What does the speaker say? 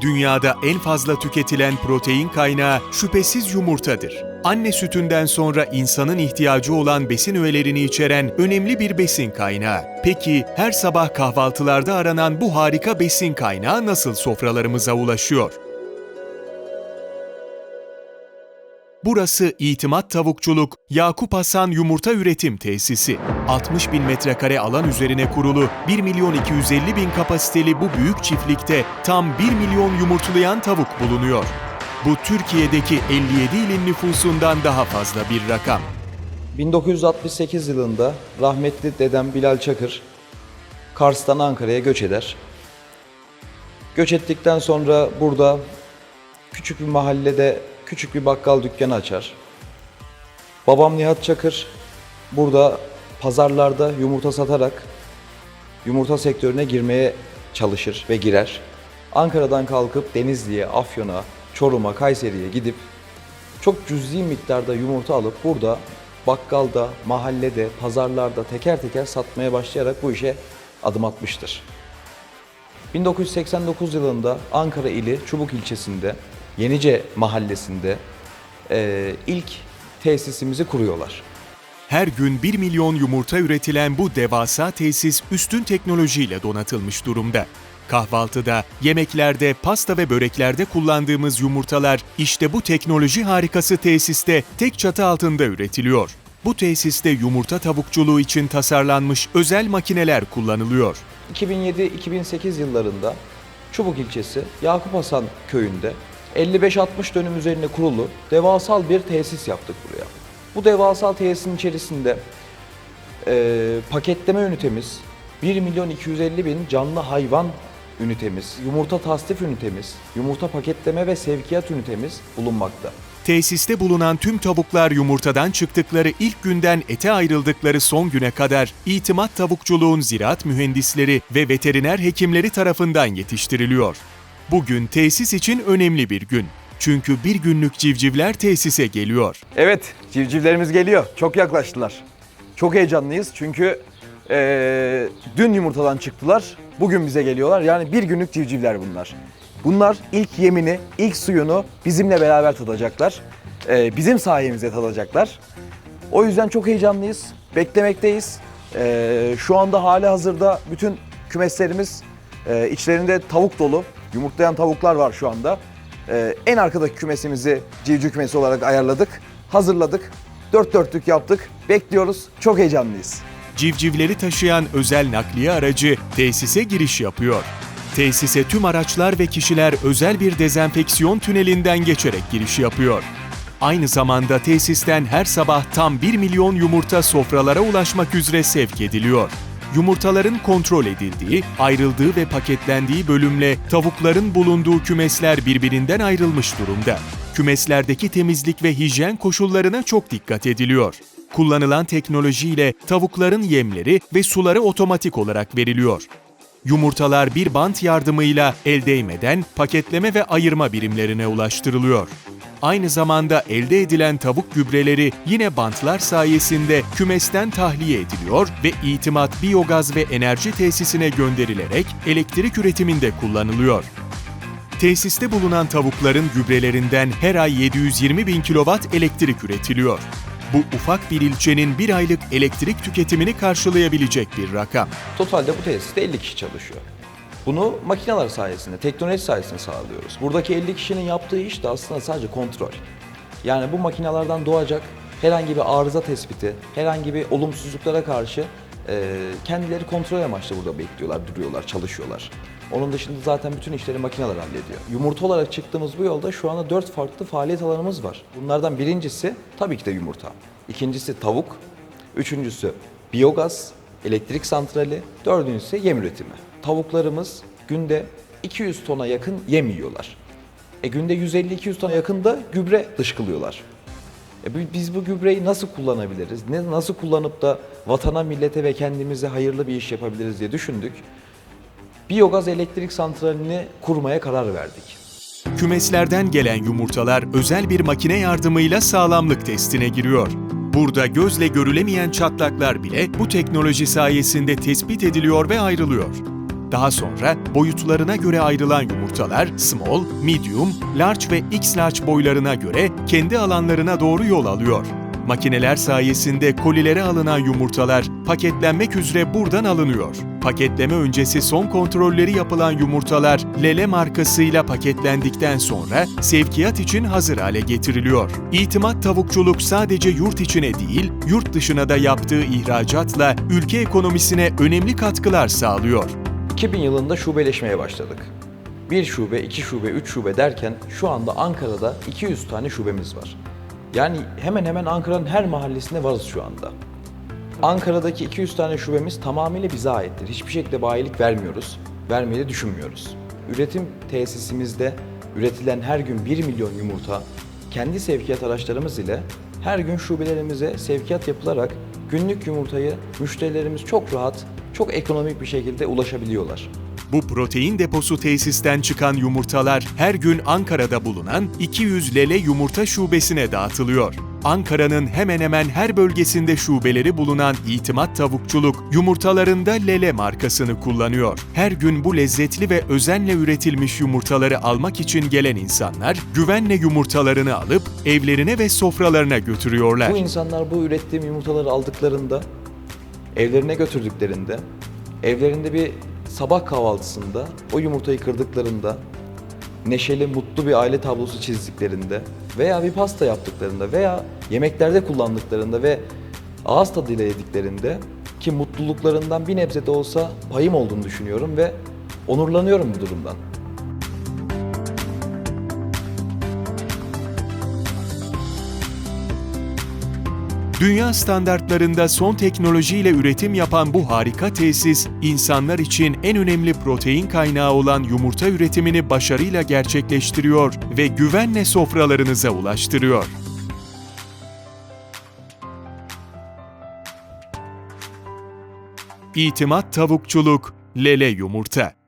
Dünyada en fazla tüketilen protein kaynağı şüphesiz yumurtadır. Anne sütünden sonra insanın ihtiyacı olan besin öğelerini içeren önemli bir besin kaynağı. Peki her sabah kahvaltılarda aranan bu harika besin kaynağı nasıl sofralarımıza ulaşıyor? Burası İtimat Tavukçuluk Yakup Hasan Yumurta Üretim Tesisi. 60 bin metrekare alan üzerine kurulu 1 milyon 250 bin kapasiteli bu büyük çiftlikte tam 1 milyon yumurtlayan tavuk bulunuyor. Bu Türkiye'deki 57 ilin nüfusundan daha fazla bir rakam. 1968 yılında rahmetli dedem Bilal Çakır Kars'tan Ankara'ya göç eder. Göç ettikten sonra burada küçük bir mahallede küçük bir bakkal dükkanı açar. Babam Nihat Çakır burada pazarlarda yumurta satarak yumurta sektörüne girmeye çalışır ve girer. Ankara'dan kalkıp Denizli'ye, Afyon'a, Çorum'a, Kayseri'ye gidip çok cüzi miktarda yumurta alıp burada bakkalda, mahallede, pazarlarda teker teker satmaya başlayarak bu işe adım atmıştır. 1989 yılında Ankara ili Çubuk ilçesinde Yenice mahallesinde eee, ilk tesisimizi kuruyorlar. Her gün 1 milyon yumurta üretilen bu devasa tesis üstün teknolojiyle donatılmış durumda. Kahvaltıda, yemeklerde, pasta ve böreklerde kullandığımız yumurtalar işte bu teknoloji harikası tesiste tek çatı altında üretiliyor. Bu tesiste yumurta tavukçuluğu için tasarlanmış özel makineler kullanılıyor. 2007-2008 yıllarında Çubuk ilçesi Yakup Hasan köyünde 55-60 dönüm üzerine kurulu devasal bir tesis yaptık buraya. Bu devasal tesisin içerisinde eee, paketleme ünitemiz, 1 milyon 250 bin canlı hayvan ünitemiz, yumurta tasnif ünitemiz, yumurta paketleme ve sevkiyat ünitemiz bulunmakta. Tesiste bulunan tüm tavuklar yumurtadan çıktıkları ilk günden ete ayrıldıkları son güne kadar itimat tavukçuluğun ziraat mühendisleri ve veteriner hekimleri tarafından yetiştiriliyor. Bugün tesis için önemli bir gün. Çünkü bir günlük civcivler tesise geliyor. Evet, civcivlerimiz geliyor. Çok yaklaştılar. Çok heyecanlıyız çünkü eee, dün yumurtadan çıktılar, bugün bize geliyorlar. Yani bir günlük civcivler bunlar. Bunlar ilk yemini, ilk suyunu bizimle beraber tadacaklar. Eee, bizim sayemizde tadacaklar. O yüzden çok heyecanlıyız, beklemekteyiz. Eee, şu anda hali hazırda bütün kümeslerimiz eee, içlerinde tavuk dolu, yumurtlayan tavuklar var şu anda. Eee, en arkadaki kümesimizi civciv kümesi olarak ayarladık, hazırladık, dört dörtlük yaptık, bekliyoruz, çok heyecanlıyız. Civcivleri taşıyan özel nakliye aracı tesise giriş yapıyor. Tesise tüm araçlar ve kişiler özel bir dezenfeksiyon tünelinden geçerek giriş yapıyor. Aynı zamanda tesisten her sabah tam 1 milyon yumurta sofralara ulaşmak üzere sevk ediliyor. Yumurtaların kontrol edildiği, ayrıldığı ve paketlendiği bölümle tavukların bulunduğu kümesler birbirinden ayrılmış durumda. Kümeslerdeki temizlik ve hijyen koşullarına çok dikkat ediliyor. Kullanılan teknolojiyle tavukların yemleri ve suları otomatik olarak veriliyor. Yumurtalar bir bant yardımıyla el değmeden paketleme ve ayırma birimlerine ulaştırılıyor. Aynı zamanda elde edilen tavuk gübreleri yine bantlar sayesinde kümesten tahliye ediliyor ve itimat biyogaz ve enerji tesisine gönderilerek elektrik üretiminde kullanılıyor. Tesiste bulunan tavukların gübrelerinden her ay 720 bin kilowatt elektrik üretiliyor. Bu ufak bir ilçenin bir aylık elektrik tüketimini karşılayabilecek bir rakam. Totalde bu tesiste 50 kişi çalışıyor. Bunu makineler sayesinde, teknoloji sayesinde sağlıyoruz. Buradaki 50 kişinin yaptığı iş de aslında sadece kontrol. Yani bu makinelerden doğacak herhangi bir arıza tespiti, herhangi bir olumsuzluklara karşı kendileri kontrol amaçlı burada bekliyorlar, duruyorlar, çalışıyorlar. Onun dışında zaten bütün işleri makineler hallediyor. Yumurta olarak çıktığımız bu yolda şu anda dört farklı faaliyet alanımız var. Bunlardan birincisi tabii ki de yumurta. İkincisi tavuk. Üçüncüsü biyogaz, elektrik santrali. Dördüncüsü yem üretimi. Tavuklarımız günde 200 tona yakın yem yiyorlar. E günde 150-200 tona yakın da gübre dışkılıyorlar. E biz bu gübreyi nasıl kullanabiliriz? Ne, nasıl kullanıp da vatana, millete ve kendimize hayırlı bir iş yapabiliriz diye düşündük. Biyogaz elektrik santralini kurmaya karar verdik. Kümeslerden gelen yumurtalar özel bir makine yardımıyla sağlamlık testine giriyor. Burada gözle görülemeyen çatlaklar bile bu teknoloji sayesinde tespit ediliyor ve ayrılıyor. Daha sonra boyutlarına göre ayrılan yumurtalar small, medium, large ve x-large boylarına göre kendi alanlarına doğru yol alıyor. Makineler sayesinde kolilere alınan yumurtalar paketlenmek üzere buradan alınıyor. Paketleme öncesi son kontrolleri yapılan yumurtalar Lele markasıyla paketlendikten sonra sevkiyat için hazır hale getiriliyor. İtimat Tavukçuluk sadece yurt içine değil, yurt dışına da yaptığı ihracatla ülke ekonomisine önemli katkılar sağlıyor. 2000 yılında şubeleşmeye başladık. Bir şube, iki şube, üç şube derken şu anda Ankara'da 200 tane şubemiz var. Yani hemen hemen Ankara'nın her mahallesinde varız şu anda. Ankara'daki 200 tane şubemiz tamamıyla bize aittir. Hiçbir şekilde bayilik vermiyoruz, vermeyi de düşünmüyoruz. Üretim tesisimizde üretilen her gün 1 milyon yumurta kendi sevkiyat araçlarımız ile her gün şubelerimize sevkiyat yapılarak günlük yumurtayı müşterilerimiz çok rahat, çok ekonomik bir şekilde ulaşabiliyorlar. Bu protein deposu tesisten çıkan yumurtalar her gün Ankara'da bulunan 200 Lele Yumurta Şubesi'ne dağıtılıyor. Ankara'nın hemen hemen her bölgesinde şubeleri bulunan İtimat Tavukçuluk yumurtalarında Lele markasını kullanıyor. Her gün bu lezzetli ve özenle üretilmiş yumurtaları almak için gelen insanlar güvenle yumurtalarını alıp evlerine ve sofralarına götürüyorlar. Bu insanlar bu ürettiğim yumurtaları aldıklarında, evlerine götürdüklerinde, evlerinde bir sabah kahvaltısında o yumurtayı kırdıklarında, neşeli, mutlu bir aile tablosu çizdiklerinde veya bir pasta yaptıklarında veya yemeklerde kullandıklarında ve ağız tadıyla yediklerinde ki mutluluklarından bir nebze de olsa payım olduğunu düşünüyorum ve onurlanıyorum bu durumdan. Dünya standartlarında son teknolojiyle üretim yapan bu harika tesis, insanlar için en önemli protein kaynağı olan yumurta üretimini başarıyla gerçekleştiriyor ve güvenle sofralarınıza ulaştırıyor. İtimat Tavukçuluk, Lele Yumurta